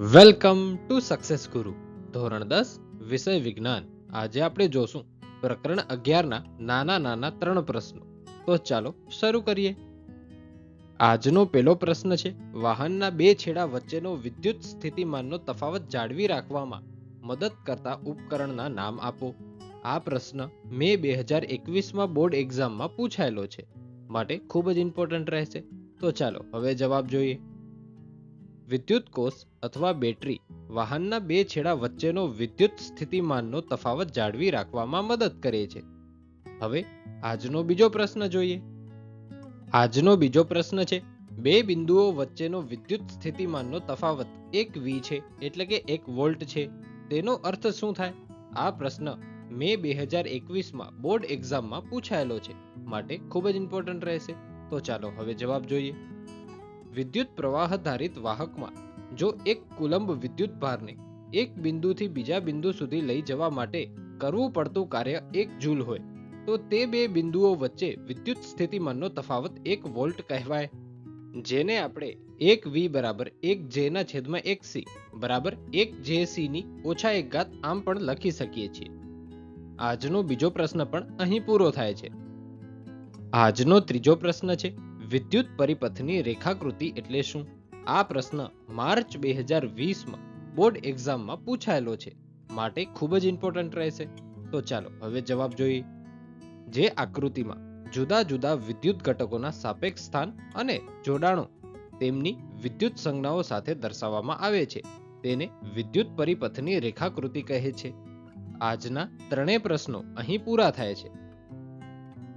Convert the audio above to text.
Welcome to success ગુરુ ધોરણ દસ, વિષય વિજ્ઞાન. આજે આપણે જોશું પ્રકરણ અગિયારના નાના નાના ત્રણ પ્રશ્નો. તો ચાલો શરૂ કરીએ. આજનો પહેલો પ્રશ્ન છે, વાહનના બે છેડા વચ્ચેનો વિદ્યુત સ્થિતિમાનનો તફાવત જાળવી રાખવામાં મદદ કરતા ઉપકરણના નામ આપો. આ પ્રશ્ન મે બે હજાર એકવીસમાં બોર્ડ એક્ઝામમાં પૂછાયેલો છે. માટે ખૂબ જ ઇમ્પોર્ટન્ટ રહેશે. તો ચાલો હવે જવાબ જોઈએ. વિદ્યુત કોષ અથવા બેટરી વાહનના બે છેડા વચ્ચેનો વિદ્યુત સ્થિતિમાનનો તફાવત જાળવી રાખવામાં મદદ કરે છે. હવે આજનો બીજો પ્રશ્ન જોઈએ. આજનો બીજો પ્રશ્ન છે, બે બિંદુઓ વચ્ચેનો વિદ્યુત સ્થિતિમાનનો તફાવત એક વી છે એટલે કે એક વોલ્ટ છે. તેનો અર્થ શું થાય? આ પ્રશ્ન મે બે હજાર એકવીસમાં બોર્ડ એક્ઝામમાં પૂછાયેલો છે. માટે ખૂબ જ ઇમ્પોર્ટન્ટ રહેશે. તો ચાલો હવે જવાબ જોઈએ. વિદ્યુત પ્રવાહ ધારિત વાહકમાં. જો એક કુલંબ વિદ્યુત ભારને એક બિંદુથી બીજા બિંદુ સુધી લઈ જવા માટે કરવું પડતું કાર્ય એક જૂલ હોય, તો તે બે બિંદુઓ વચ્ચે વિદ્યુત સ્થિતિમાનનો તફાવત એક વોલ્ટ કહેવાય. જેને આપણે એક વી બરાબર એક જે ના છેદમાં એક સી બરાબર એક જે ની ઓછા એક ઘાત આમ પણ લખી શકીએ છીએ. આજનો બીજો પ્રશ્ન પણ અહીં પૂરો થાય છે. આજનો ત્રીજો પ્રશ્ન છે વિદ્યુત પરિપથની રેખાકૃતિ એટલે શું? આ પ્રશ્ન માર્ચ બે હજાર વીસમાં બોર્ડ એક્ઝામમાં પૂછાયેલો છે. માટે ખૂબ જ ઇમ્પોર્ટન્ટ રહેશે. તો ચાલો, હવે જવાબ જોઈએ. જે આકૃતિમાં જુદા જુદા વિદ્યુત ઘટકોના સાપેક્ષ સ્થાન અને જોડાણો તેમની વિદ્યુત સંજ્ઞાઓ સાથે દર્શાવવામાં આવે છે, તેને વિદ્યુત પરિપથની રેખાકૃતિ કહે છે. આજના ત્રણેય પ્રશ્નો અહીં પૂરા થાય છે.